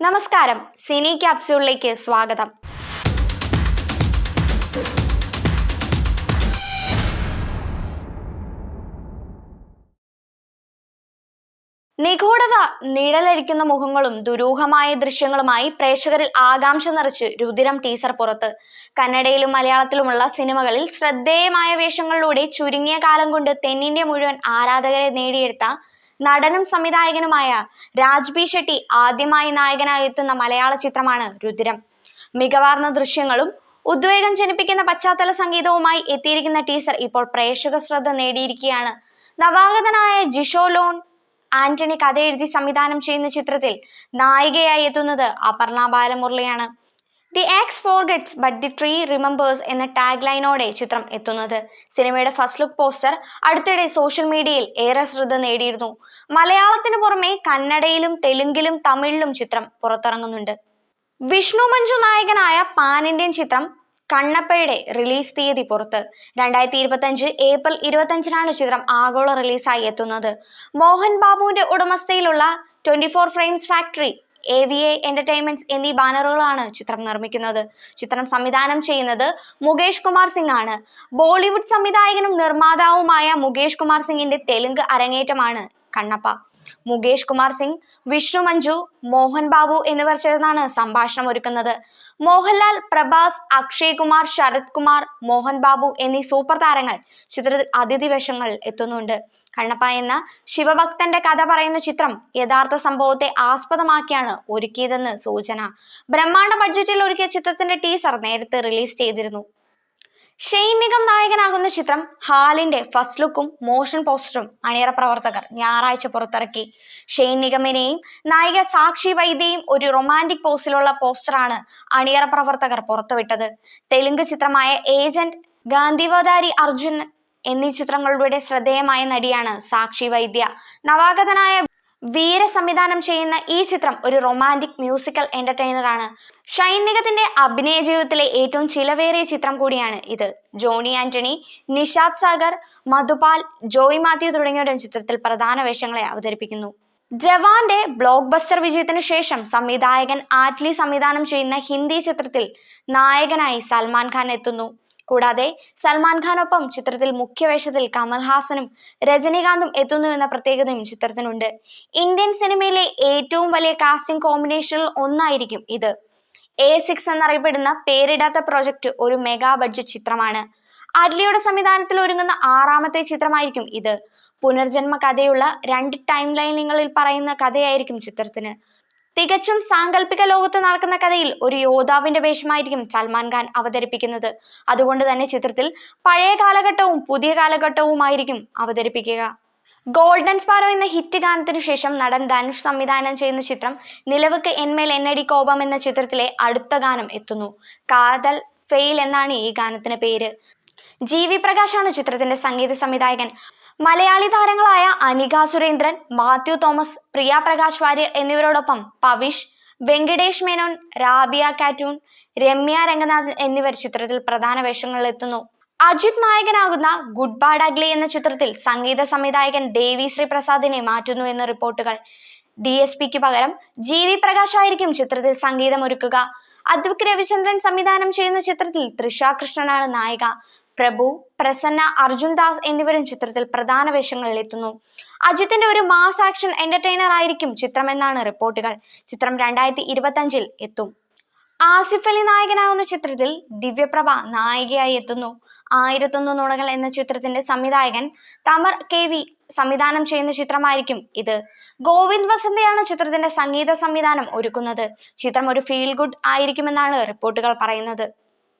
നമസ്കാരം. സിനി ക്യാപ്സ്യൂളിലേക്ക് സ്വാഗതം. നിഗൂഢത നിഴലരിക്കുന്ന മുഖങ്ങളും ദുരൂഹമായ ദൃശ്യങ്ങളുമായി പ്രേക്ഷകരിൽ ആകാംക്ഷ നിറച്ച് രുതിരം ടീസർ പുറത്ത്. കന്നഡയിലും മലയാളത്തിലുമുള്ള സിനിമകളിൽ ശ്രദ്ധേയമായ വേഷങ്ങളിലൂടെ ചുരുങ്ങിയ കാലം കൊണ്ട് തെന്നിന്ത്യ മുഴുവൻ ആരാധകരെ നേടിയെടുത്ത നടനും സംവിധായകനുമായ രാജ്ബി ഷെട്ടി ആദ്യമായി നായകനായി എത്തുന്ന മലയാള ചിത്രമാണ് രുദ്രം. മികവാർന്ന ദൃശ്യങ്ങളും ഉദ്വേഗം ജനിപ്പിക്കുന്ന പശ്ചാത്തല സംഗീതവുമായി എത്തിയിരിക്കുന്ന ടീസർ ഇപ്പോൾ പ്രേക്ഷക ശ്രദ്ധ നേടിയിരിക്കുകയാണ്. നവാഗതനായ ജിഷോ ലോൺ ആന്റണി കഥ എഴുതി സംവിധാനം ചെയ്യുന്ന ചിത്രത്തിൽ നായികയായി എത്തുന്നത് Aparna ബാലമുരളിയാണ്. The axe forgets but the tree remembers എന്ന ടാഗ് ലൈനോടെ ചിത്രം എത്തുന്നത്. സിനിമയുടെ ഫസ്റ്റ് ലുക്ക് പോസ്റ്റർ അടുത്തിടെ സോഷ്യൽ മീഡിയയിൽ ഏറെ ശ്രദ്ധ നേടിയിരുന്നു. മലയാളത്തിന് പുറമെ കന്നഡയിലും തെലുങ്കിലും തമിഴിലും ചിത്രം പുറത്തിറങ്ങുന്നുണ്ട്. വിഷ്ണു മഞ്ജു നായകനായ പാൻ ഇന്ത്യൻ ചിത്രം കണ്ണപ്പയുടെ റിലീസ് തീയതി പുറത്ത്. രണ്ടായിരത്തി ഇരുപത്തി അഞ്ച് ഏപ്രിൽ ഇരുപത്തഞ്ചിനാണ് ചിത്രം ആഗോള റിലീസായി എത്തുന്നത്. മോഹൻ ബാബുവിന്റെ ഉടമസ്ഥയിലുള്ള twenty four frames factory A V A entertainments എന്നീ ബാനറുകളാണ് ചിത്രം നിർമ്മിക്കുന്നത്. ചിത്രം സംവിധാനം ചെയ്യുന്നത് മുകേഷ് കുമാർ സിംഗ് ആണ്. ബോളിവുഡ് സംവിധായകനും നിർമ്മാതാവുമായ മുകേഷ് കുമാർ സിംഗിന്റെ തെലുങ്ക് അരങ്ങേറ്റമാണ് കണ്ണപ്പ. മുകേഷ് കുമാർ സിംഗ് വിഷ്ണു മഞ്ജു മോഹൻ ബാബു എന്നിവർ ചേർന്നാണ് സംഭാഷണം ഒരുക്കുന്നത്. മോഹൻലാൽ പ്രഭാസ് അക്ഷയ് കുമാർ ശരത് കുമാർ മോഹൻ ബാബു എന്നീ സൂപ്പർ താരങ്ങൾ ചിത്രത്തിൽ അതിഥി വേഷങ്ങൾ എത്തുന്നുണ്ട്. കണ്ണപ്പ എന്ന ശിവഭക്തന്റെ കഥ പറയുന്ന ചിത്രം യഥാർത്ഥ സംഭവത്തെ ആസ്പദമാക്കിയാണ് ഒരുക്കിയതെന്ന് സൂചന. ബ്രഹ്മാണ്ഡ ബഡ്ജറ്റിൽ ഒരുക്കിയ ചിത്രത്തിന്റെ ടീസർ നേരത്തെ റിലീസ് ചെയ്തിരുന്നു. ഷെയ്ൻ നിഗം നായകനാകുന്ന ചിത്രം ഹാലിന്റെ ഫസ്റ്റ് ലുക്കും മോഷൻ പോസ്റ്ററും അണിയറ പ്രവർത്തകർ ഞായറാഴ്ച പുറത്തിറക്കി. ഷെയ്ൻ നിഗമിനെയും നായിക സാക്ഷി വൈദ്യയും ഒരു റൊമാന്റിക് പോസ്റ്റിലുള്ള പോസ്റ്ററാണ് അണിയറ പ്രവർത്തകർ പുറത്തുവിട്ടത്. തെലുങ്ക് ചിത്രമായ ഏജന്റ് ഗാന്ധിവതാരി അർജുൻ എന്നീ ചിത്രങ്ങളുടെ ശ്രദ്ധേയമായ നടിയാണ് സാക്ഷി വൈദ്യ. നവാഗതനായ വീര സംവിധാനം ചെയ്യുന്ന ഈ ചിത്രം ഒരു റൊമാന്റിക് മ്യൂസിക്കൽ എന്റർടൈനർ ആണ്. നിഗത്തിന്റെ അഭിനയ ജീവിതത്തിലെ ഏറ്റവും ചിലവേറിയ ചിത്രം കൂടിയാണ് ഇത്. ജോണി ആന്റണി നിഷാദ് സാഗർ മധുപാൽ ജോയ് മാത്യു തുടങ്ങിയവരും ചിത്രത്തിൽ പ്രധാന വേഷങ്ങളെ അവതരിപ്പിക്കുന്നു. ജവാന്റെ ബ്ലോക്ക് ബസ്റ്റർ വിജയത്തിന് ശേഷം സംവിധായകൻ ആറ്റ്ലി സംവിധാനം ചെയ്യുന്ന ഹിന്ദി ചിത്രത്തിൽ നായകനായി സൽമാൻ ഖാൻ എത്തുന്നു. കൂടാതെ സൽമാൻ ഖാനൊപ്പം ചിത്രത്തിൽ മുഖ്യവേഷത്തിൽ കമൽഹാസനും രജനീകാന്തും എത്തുന്നു എന്ന പ്രത്യേകതയും ചിത്രത്തിനുണ്ട്. ഇന്ത്യൻ സിനിമയിലെ ഏറ്റവും വലിയ കാസ്റ്റിംഗ് കോമ്പിനേഷനിൽ ഒന്നായിരിക്കും ഇത്. എ സിക്സ് എന്നറിയപ്പെടുന്ന പേരിടാത്ത പ്രോജക്റ്റ് ഒരു മെഗാ ബഡ്ജറ്റ് ചിത്രമാണ്. അഡ്ലിയുടെ സംവിധാനത്തിൽ ഒരുങ്ങുന്ന ആറാമത്തെ ചിത്രമായിരിക്കും ഇത്. പുനർജന്മ കഥയുള്ള രണ്ട് ടൈം ലൈനുകളിൽ പറയുന്ന കഥയായിരിക്കും ചിത്രത്തിന്. തികച്ചും സാങ്കല്പിക ലോകത്ത് നടക്കുന്ന കഥയിൽ ഒരു യോദ്ധാവിന്റെ വേഷമായിരിക്കും സൽമാൻ ഖാൻ അവതരിപ്പിക്കുന്നത്. അതുകൊണ്ട് തന്നെ ചിത്രത്തിൽ പഴയ കാലഘട്ടവും പുതിയ കാലഘട്ടവുമായിരിക്കും അവതരിപ്പിക്കുക. ഗോൾഡൻ സ്പാരോ എന്ന ഹിറ്റ് ഗാനത്തിനു ശേഷം നടൻ ധനുഷ് സംവിധാനം ചെയ്യുന്ന ചിത്രം നിലവക്ക് എന്മേൽ എന്നടി കോപം എന്ന ചിത്രത്തിലെ അടുത്ത ഗാനം എത്തുന്നു. കാതൽ ഫെയിൽ എന്നാണ് ഈ ഗാനത്തിന് പേര്. ജി വി പ്രകാശാണ് ചിത്രത്തിന്റെ സംഗീത സംവിധായകൻ. മലയാളി താരങ്ങളായ അനിക സുരേന്ദ്രൻ മാത്യു തോമസ് പ്രിയ പ്രകാശ് വാര്യർ എന്നിവരോടൊപ്പം പവിഷ് വെങ്കടേഷ് മേനോൻ റാബിയ കാറ്റൂൺ രമ്യ രംഗനാഥ് എന്നിവർ ചിത്രത്തിൽ പ്രധാന വേഷങ്ങളിൽ എത്തുന്നു. അജിത് നായകനാകുന്ന ഗുഡ് ബാഡ് അഗ്ലി എന്ന ചിത്രത്തിൽ സംഗീത സംവിധായകൻ ദേവി ശ്രീ പ്രസാദിനെ മാറ്റുന്നു എന്ന റിപ്പോർട്ടുകൾ. ഡി എസ് പിക്ക് പകരം ജി വി പ്രകാശ് ആയിരിക്കും ചിത്രത്തിൽ സംഗീതമൊരുക്കുക. അദ്വക് രവിചന്ദ്രൻ സംവിധാനം ചെയ്യുന്ന ചിത്രത്തിൽ തൃഷ കൃഷ്ണനാണ് നായിക. പ്രഭു പ്രസന്ന അർജുൻ ദാസ് എന്നിവരും ചിത്രത്തിൽ പ്രധാന വേഷങ്ങളിൽ എത്തുന്നു. അജിത്തിന്റെ ഒരു മാസ് ആക്ഷൻ എന്റർടൈനർ ആയിരിക്കും ചിത്രം എന്നാണ് റിപ്പോർട്ടുകൾ. ചിത്രം രണ്ടായിരത്തി ഇരുപത്തി അഞ്ചിൽ എത്തും. ആസിഫ് അലി നായകനാകുന്ന ചിത്രത്തിൽ ദിവ്യപ്രഭ നായികയായി എത്തുന്നു. ആയിരത്തൊന്ന് നുണകൾ എന്ന ചിത്രത്തിന്റെ സംവിധായകൻ തമർ കെ വി സംവിധാനം ചെയ്യുന്ന ചിത്രമായിരിക്കും ഇത്. ഗോവിന്ദ് വസന്തയാണ് ചിത്രത്തിന്റെ സംഗീത സംവിധാനം ഒരുക്കുന്നത്. ചിത്രം ഒരു ഫീൽ ഗുഡ് ആയിരിക്കുമെന്നാണ് റിപ്പോർട്ടുകൾ പറയുന്നത്.